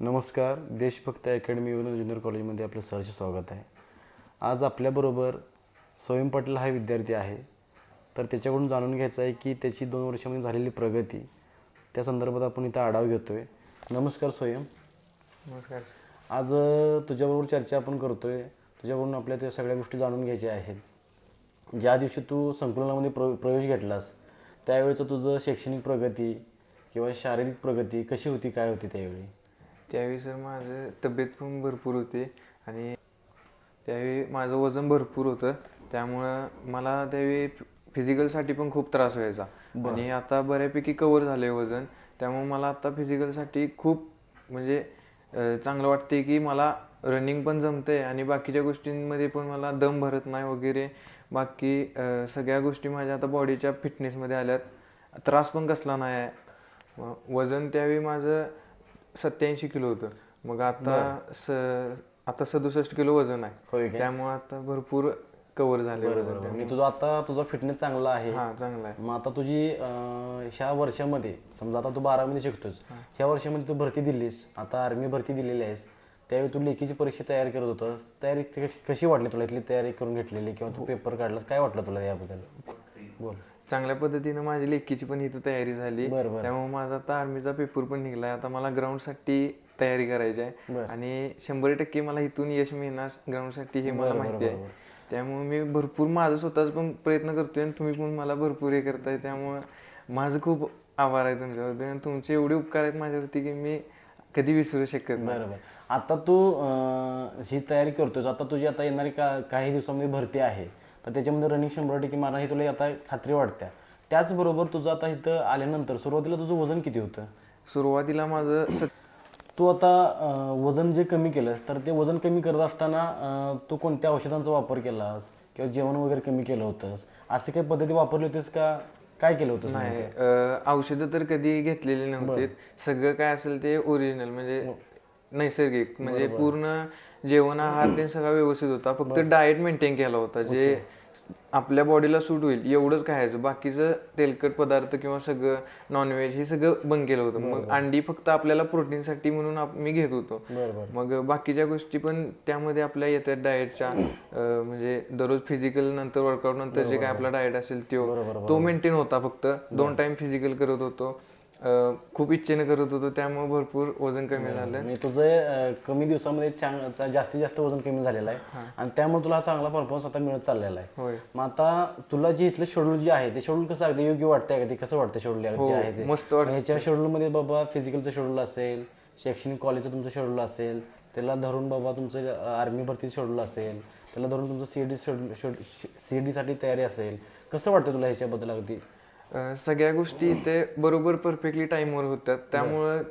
नमस्कार देशभक्त अकॅडमी विनोद ज्युनियर कॉलेजमध्ये आपलं सहर्ष स्वागत आहे. आज आपल्याबरोबर स्वयं पाटील हा विद्यार्थी आहे. तर त्याच्याकडून जाणून घ्यायचं आहे की त्याची दोन वर्षामध्ये झालेली प्रगती त्या संदर्भात आपण इथं आढावा घेतो आहे नमस्कार स्वयं नमस्कार आज तुझ्याबरोबर चर्चा आपण करतोय. तुझ्याकडून आपल्या त्या सगळ्या गोष्टी जाणून घ्यायच्या आहेत. ज्या दिवशी तू संकुलनामध्ये प्र प्रवेश घेतलास त्यावेळेचं तुझं शैक्षणिक प्रगती किंवा शारीरिक प्रगती कशी होती काय होती त्यावेळी? त्यावेळी सर माझं तब्येत पण भरपूर होती आणि त्यावेळी माझं वजन भरपूर होतं. त्यामुळं मला त्यावेळी फिजिकलसाठी पण खूप त्रास व्हायचा. आणि आता बऱ्यापैकी कवर झाले वजन. त्यामुळे मला आता फिजिकलसाठी खूप म्हणजे चांगलं वाटते की मला रनिंग पण जमते आणि बाकीच्या गोष्टींमध्ये पण मला दम भरत नाही वगैरे. बाकी सगळ्या गोष्टी माझ्या आता बॉडीच्या फिटनेसमध्ये आल्यात. त्रास पण कसला नाही आहे. वजन त्यावेळी माझं सत्याऐंशी किलो होतं. मग आता स आता सदुसष्ट किलो वजन आहे. होय काय? त्यामुळे आता भरपूर कव्हर झाले वजन बरोबर मी तुझा आता तुझा फिटनेस चांगला आहे. हा चांगला आहे. मग आता तुझी अं, ह्या वर्षामध्ये समजा आता तू बारामध्ये शिकतोस. ह्या वर्षामध्ये तू भरती दिलीस. आता आर्मी भरती दिलेली आहेस. त्यावेळी तू लेखीची परीक्षा तयार करत होतास. तयारी ती कशी- कशी वाटली तुला? इथली तयारी करून घेतलेली किंवा तू पेपर काढलास? काय वाटलं तुला याबद्दल? बोल. चांगल्या पद्धतीनं माझी लेखीची पण इथं तयारी झाली. बरं, बरं. त्यामुळे माझा आता आर्मीचा पेपर पण निघलाय. आता मला ग्राउंडसाठी तयारी करायची आहे. आणि शंभर टक्के मला इथून यश मिळणार ग्राउंडसाठी हे मला माहिती आहे. त्यामुळे मी भरपूर माझा स्वतःच पण प्रयत्न करतोय आणि तुम्ही पण मला भरपूर हे करताय. त्यामुळे माझं खूप आभार आहे तुमच्यावरती आणि तुमचे एवढे उपकार आहेत माझ्यावरती की मी कधी विसरू शकत नाही. बरोबर आता तू अं, ही तयारी करतोस. आता तुझी आता येणारी का काही दिवसामध्ये भरती आहे. तर त्याच्यामध्ये रनिंग शंभर टक्के मारणार ही तुला आता खात्री वाटते. त्याचबरोबर तुझं आता इथं आल्यानंतर सुरुवातीला तुझं वजन किती होतं? सुरुवातीला माझं स- तू आता वजन जे कमी केलंस तर ते वजन कमी करत असताना तू कोणत्या औषधांचा वापर केलास? किंवा जेवण वगैरे कमी केलं होतंस? असे काही पद्धती वापरली होतीस का? काय केलं होतंस नाही औषधं तर कधी घेतलेली नव्हती सगळं काय असेल ते ओरिजिनल म्हणजे नैसर्गिक म्हणजे पूर्ण जेवण आहार ते सगळा व्यवस्थित होता. फक्त डाएट मेंटेन केला होता जे आपल्या बॉडीला सूट होईल एवढंच खायचं. बाकीचं तेलकट पदार्थ किंवा सगळं नॉनव्हेज हे सगळं बंद केलं होतं. मग अंडी फक्त आपल्याला प्रोटीनसाठी म्हणून मी घेत होतो. मग बाकीच्या गोष्टी पण त्यामध्ये आपल्या येतात डाएटच्या म्हणजे दररोज फिजिकल नंतर वर्कआउट नंतर जे काय आपला डाएट असेल तो तो मेंटेन होता फक्त. दोन टाइम फिजिकल करत होतो. खूप इच्छेने करत होतो त्यामुळे भरपूर वजन कमी झालं. म्हणजे तुझं कमी दिवसामध्ये जास्तीत जास्त वजन कमी झालेलं आहे. आणि त्यामुळे तुला हा चांगला परफॉर्मन्स आता मिळत चाललेला आहे. मग आता तुला जे इथलं शेड्यूल जे आहे ते शेड्यूल कसं अगदी योग्य वाटतंय का? ते कसं वाटतं शेड्यूल जे आहे ते? हो, मस्त. ह्याच्या शेड्यूलमध्ये बाबा फिजिकलचं शेड्यूल असेल शैक्षणिक कॉलेजचं तुमचं शेड्यूल असेल त्याला धरून बाबा तुमचं आर्मी भरती शेड्यूल असेल त्याला धरून तुमचं सी डी शेड्यूल सी डीसाठी तयारी असेल कसं वाटतं तुला ह्याच्याबद्दल अगदी? अं, सगळ्या गोष्टी ते बरोबर परफेक्टली टाइमवर होतात त्यामुळं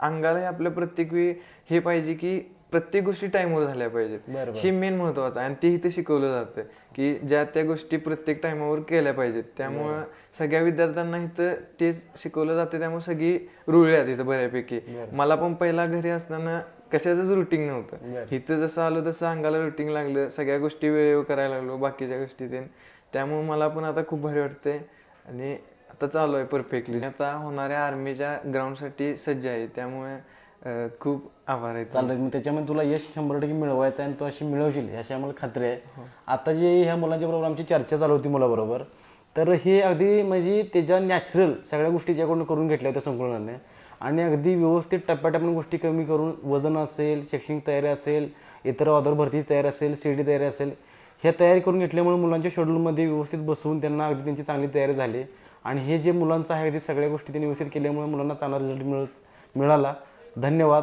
अंगाला हे आपल्या प्रत्येक वेळी हे पाहिजे की प्रत्येक गोष्टी टाइमवर झाल्या पाहिजेत. बरोबर. हे मेन महत्वाचं आहे. आणि ते इथे शिकवलं जातं की ज्या त्या गोष्टी प्रत्येक टाइमावर केल्या पाहिजेत. त्यामुळं सगळ्या विद्यार्थ्यांना इथं तेच शिकवलं जातं त्यामुळे सगळी रुळल्यात इथं बऱ्यापैकी. मला पण पहिला घरी असताना कशाचंच रुटीन नव्हतं. इथं जसं आलो तसं अंगाला रुटीन लागलं. सगळ्या गोष्टी वेळेवर करायला लागलो. बाकीच्या गोष्टी ते त्यामुळे मला पण आता खूप भारी वाटतंय. आणि आता चालू आहे परफेक्टली. आता होणाऱ्या आर्मीच्या ग्राउंडसाठी सज्ज आहे त्यामुळे खूप आभार आहेत चालतं मग त्याच्यामध्ये तुला यश शंभर टक्के मिळवायचं आहे आणि तू अशी मिळवशील याची आम्हाला खात्री आहे. आता जे ह्या मुलांच्या बरोबर आमची चर्चा चालू होती मुलाबरोबर तर हे अगदी म्हणजे त्याच्या नॅचरल सगळ्या गोष्टी ज्याकडून करून घेतल्या होत्या संकुलनाने आणि अगदी व्यवस्थित टप्प्याटप्प्याने गोष्टी कमी करून वजन असेल शैक्षणिक तयारी असेल इतर ऑदर भरती तयारी असेल सी डी तयारी असेल हे तयारी करून घेतल्यामुळे मुलांच्या शेड्यूलमध्ये व्यवस्थित बसवून त्यांना अगदी त्यांची चांगली तयारी झाली. आणि हे जे मुलांचं आहे अगदी सगळ्या गोष्टी त्यांनी व्यवस्थित केल्यामुळे मुलांना चांगला रिझल्ट मिळत मिळाला. धन्यवाद.